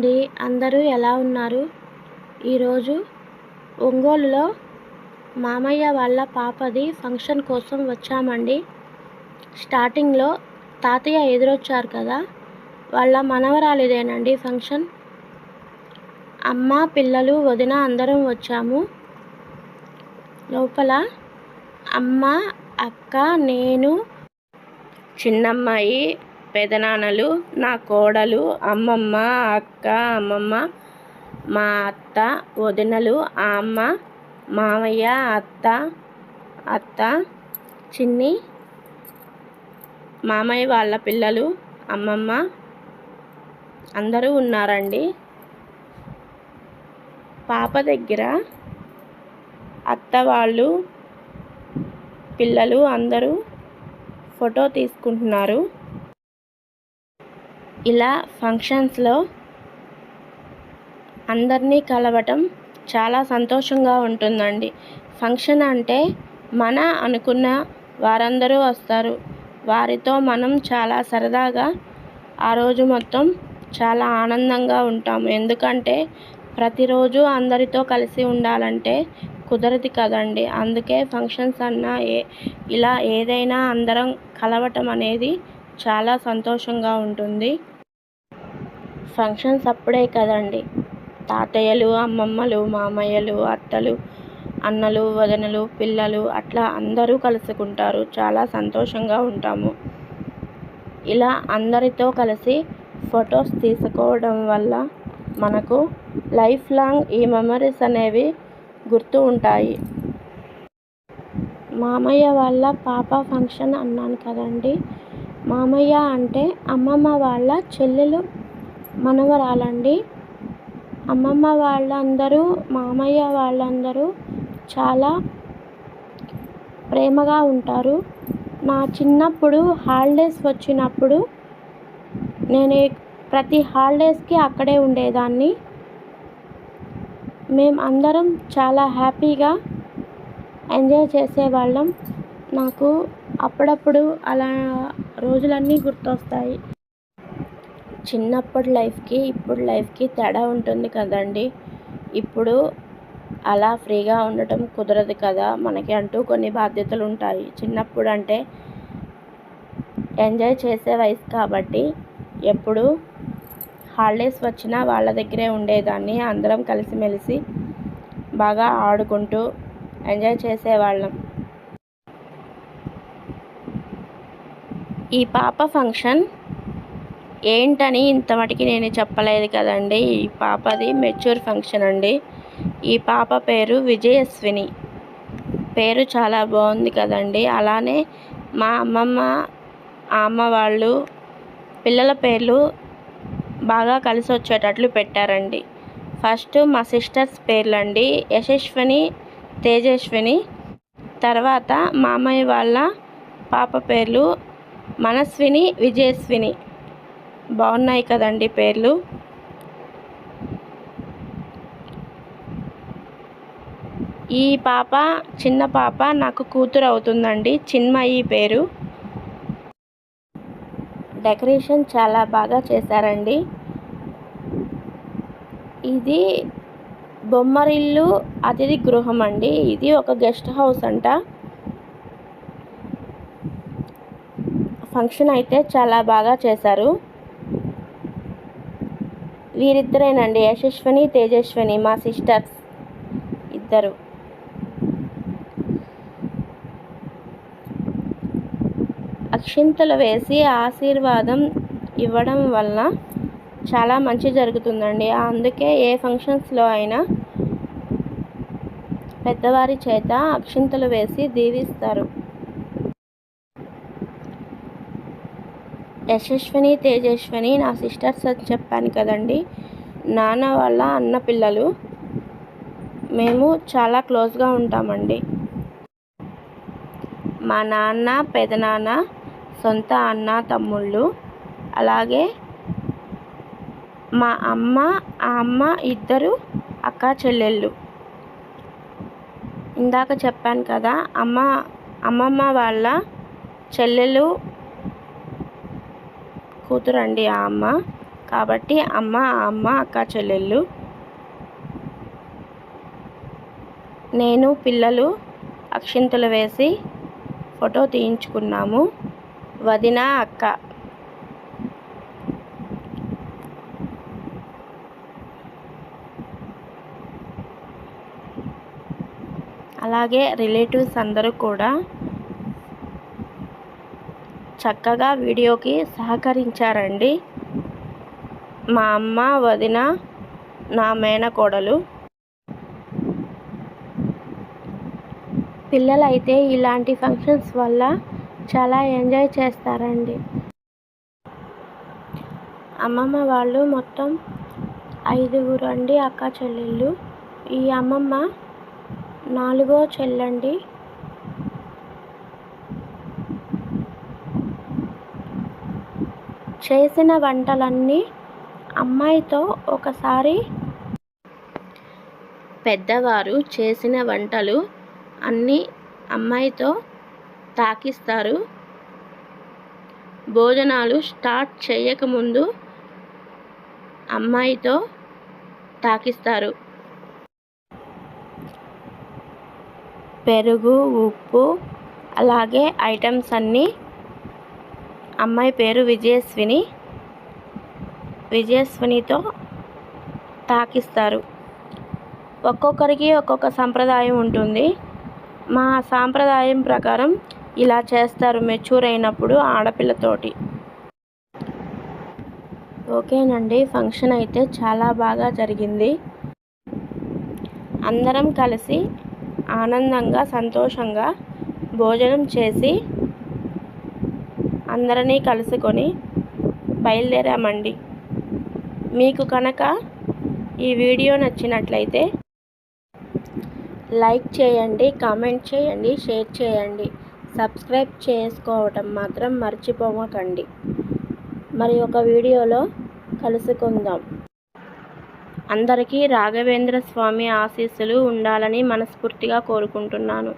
అండి అందరూ ఎలా ఉన్నారు? ఈరోజు ఒంగోలులో మామయ్య వాళ్ళ పాపది ఫంక్షన్ కోసం వచ్చామండి. స్టార్టింగ్లో తాతయ్య ఎదురొచ్చారు కదా? వాళ్ళ మనవరాలిదేనండి ఫంక్షన్. అమ్మ పిల్లలు వదిన అందరం వచ్చాము. లోపల అమ్మ అక్క నేను చిన్నమ్మాయి పెదనాన్నలు నా కోడలు అమ్మమ్మ అక్క అమ్మమ్మ మా అత్త వదినలు ఆ అమ్మ మామయ్య అత్త అత్త చిన్ని మామయ్య వాళ్ళ పిల్లలు అమ్మమ్మ అందరూ ఉన్నారండి. పాప దగ్గర అత్త వాళ్ళు పిల్లలు అందరూ ఫోటో తీసుకుంటున్నారు. ఇలా ఫంక్షన్స్లో అందరినీ కలవటం చాలా సంతోషంగా ఉంటుందండి. ఫంక్షన్ అంటే మన అనుకున్న వారందరూ వస్తారు. వారితో మనం చాలా సరదాగా ఆ రోజు మొత్తం చాలా ఆనందంగా ఉంటాము. ఎందుకంటే ప్రతిరోజు అందరితో కలిసి ఉండాలంటే కుదరదు కదండి. అందుకే ఫంక్షన్స్ అన్నా ఏ ఇలా ఏదైనా అందరం కలవటం అనేది చాలా సంతోషంగా ఉంటుంది. ఫంక్షన్స్ అప్పుడే కదండి. తాతయ్యలు అమ్మమ్మలు మామయ్యలు అత్తలు అన్నలు వదనలు పిల్లలు అట్లా అందరూ కలుసుకుంటారు. చాలా సంతోషంగా ఉంటాము. ఇలా అందరితో కలిసి ఫొటోస్ తీసుకోవడం వల్ల మనకు లైఫ్ లాంగ్ ఈ మెమరీస్ అనేవి గుర్తు ఉంటాయి. మామయ్య వాళ్ళ పాప ఫంక్షన్ అన్నాను కదండి. మామయ్య అంటే అమ్మమ్మ వాళ్ళ చెల్లెలు మనవరాలండి. అమ్మమ్మ వాళ్ళందరూ మామయ్య వాళ్ళందరూ చాలా ప్రేమగా ఉంటారు. నా చిన్నప్పుడు హాలిడేస్ వచ్చినప్పుడు నేను ప్రతి హాలిడేస్కి అక్కడే ఉండేదాన్ని. మేము అందరం చాలా హ్యాపీగా ఎంజాయ్ చేసేవాళ్ళం. నాకు అప్పుడప్పుడు అలా రోజులన్నీ గుర్తొస్తాయి. చిన్నప్పటి లైఫ్కి ఇప్పుడు లైఫ్కి తేడా ఉంటుంది కదండి. ఇప్పుడు అలా ఫ్రీగా ఉండటం కుదరదు కదా మనకి అంటూ కొన్ని బాధ్యతలు ఉంటాయి. చిన్నప్పుడు అంటే ఎంజాయ్ చేసే వయసు కాబట్టి ఎప్పుడు హాలిడేస్ వచ్చినా వాళ్ళ దగ్గరే ఉండేదాన్ని. అందరం కలిసిమెలిసి బాగా ఆడుకుంటూ ఎంజాయ్ చేసేవాళ్ళం. ఈ పాప ఫంక్షన్ ఏంటని ఇంత మటుకి నేను చెప్పలేదు కదండి. ఈ పాపది మెచ్యూర్ ఫంక్షన్ అండి. ఈ పాప పేరు విజయస్విని. పేరు చాలా బాగుంది కదండి. అలానే మా అమ్మమ్మ అమ్మ వాళ్ళు పిల్లల పేర్లు బాగా కలిసి వచ్చేటట్లు పెట్టారండి. ఫస్ట్ మా సిస్టర్స్ పేర్లండి. యశస్విని తేజస్విని. తర్వాత మామయ్య వాళ్ళ పాప పేర్లు మనస్విని విజయస్విని. బాగున్నాయి కదండి పేర్లు? ఈ పాప చిన్న పాప నాకు కూతురు అవుతుందండి. చిన్మయి పేరు. డెకరేషన్ చాలా బాగా చేశారండి. ఇది బొమ్మరిల్లు అతిథి గృహం అండి ఇది ఒక గెస్ట్ హౌస్ అంట. ఫంక్షన్ అయితే చాలా బాగా చేశారు. వీరిద్దరేనండి. యశస్విని తేజస్విని మా సిస్టర్స్ ఇద్దరు. అక్షింతలు వేసి ఆశీర్వాదం ఇవ్వడం వల్ల చాలా మంచి జరుగుతుందండి. అందుకే ఏ ఫంక్షన్స్లో అయినా పెద్దవారి చేత అక్షింతలు వేసి దీవిస్తారు. యశస్విని తేజస్విని నా సిస్టర్స్ అని చెప్పాను కదండి. నాన్న వాళ్ళ అన్న పిల్లలు. మేము చాలా క్లోజ్గా ఉంటామండి. మా నాన్న పెదనాన్న సొంత అన్న తమ్ముళ్ళు. అలాగే మా అమ్మ ఆ అమ్మ ఇద్దరు అక్క చెల్లెళ్ళు. ఇందాక చెప్పాను కదా అమ్మ అమ్మమ్మ వాళ్ళ చెల్లెలు కూతురు అండి ఆ అమ్మ. కాబట్టి అమ్మ అమ్మ అక్క చెల్లెళ్ళు. నేను పిల్లలు అక్షింతలు వేసి ఫోటో తీయించుకున్నాము. వదిన అక్క. అలాగే రిలేటివ్స్ అందరూ కూడా చక్కగా వీడియోకి సహకరించారండి. మా అమ్మ వదిన నా మేనకోడలు. పిల్లలైతే ఇలాంటి ఫంక్షన్స్ వల్ల చాలా ఎంజాయ్ చేస్తారండి. అమ్మమ్మ వాళ్ళు మొత్తం ఐదుగురు అండి అక్క చెల్లెళ్ళు. ఈ అమ్మమ్మ నాలుగో చెల్లండి. చేసిన వంటలన్నీ అమ్మాయితో ఒకసారి పెద్దవారు చేసిన వంటలు అన్నీ అమ్మాయితో తాకిస్తారు. భోజనాలు స్టార్ట్ చేయకముందు అమ్మాయితో తాకిస్తారు. పెరుగు ఉప్పు అలాగే ఐటమ్స్ అన్నీ అమ్మాయి పేరు విజయస్విని. విజయస్వినితో తాకిస్తారు. ఒక్కొక్కరికి ఒక్కొక్క సంప్రదాయం ఉంటుంది. మా సాంప్రదాయం ప్రకారం ఇలా చేస్తారు మెచ్యూర్ అయినప్పుడు ఆడపిల్లతోటి. ఓకేనండి ఫంక్షన్ అయితే చాలా బాగా జరిగింది. అందరం కలిసి ఆనందంగా సంతోషంగా భోజనం చేసి అందరినీ కలుసుకొని బయలుదేరామండి. మీకు కనుక ఈ వీడియో నచ్చినట్లయితే లైక్ చేయండి కామెంట్ చేయండి షేర్ చేయండి. సబ్స్క్రైబ్ చేసుకోవటం మాత్రం మర్చిపోవకండి మరి ఒక వీడియోలో కలుసుకుందాం. అందరికీ రాఘవేంద్ర స్వామి ఆశీస్సులు ఉండాలని మనస్ఫూర్తిగా కోరుకుంటున్నాను.